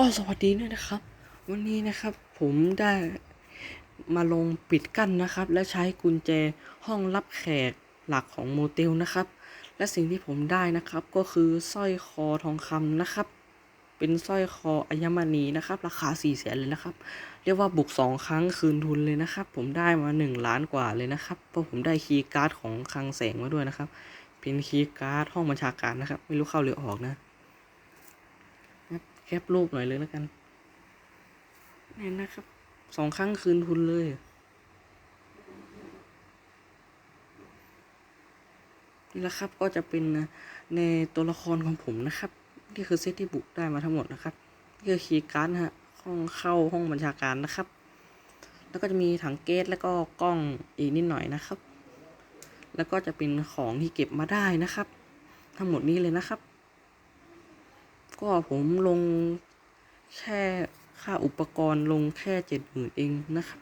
ก็สวัสดีด้วยนะครับ วันนี้นะครับผมได้มาลงปิดกั้นนะครับ และใช้กุญแจห้องรับแขกหลักของโมเตลนะครับ และสิ่งที่ผมได้นะครับก็คือสร้อยคอทองคำนะครับ เป็นสร้อยคออัญมณีนะครับ ราคา4ี่แสนเลยนะครับ เรียกว่าบุกสองครั้งคืนทุนเลยนะครับ ผมได้มา 1 ล้านกว่าเลยนะครับเพราะผมได้คีย์การ์ดของคลังแสงมาด้วยนะครับ เป็นคีย์การ์ดห้องบัญชาการนะครับ ไม่รู้เข้าหรือออกนะ แคปรูปหน่อยเลยแล้วกันนี่นะครับสองครั้งคืนทุนเลย นี่แหละครับก็จะเป็นในตัวละครของผมนะครับ นี่คือเซตที่บุกได้มาทั้งหมดนะครับนี่คือคีย์การ์ดนะฮะห้องเข้าห้องบัญชาการนะครับ แล้วก็จะมีถังเกตแล้วก็กล้องอีกนิดหน่อยนะครับ แล้วก็จะเป็นของที่เก็บมาได้นะครับ ทั้งหมดนี้เลยนะครับ ก็ผมลงแค่ค่าอุปกรณ์ลงแค่เจ็ดหมื่นเองนะครับ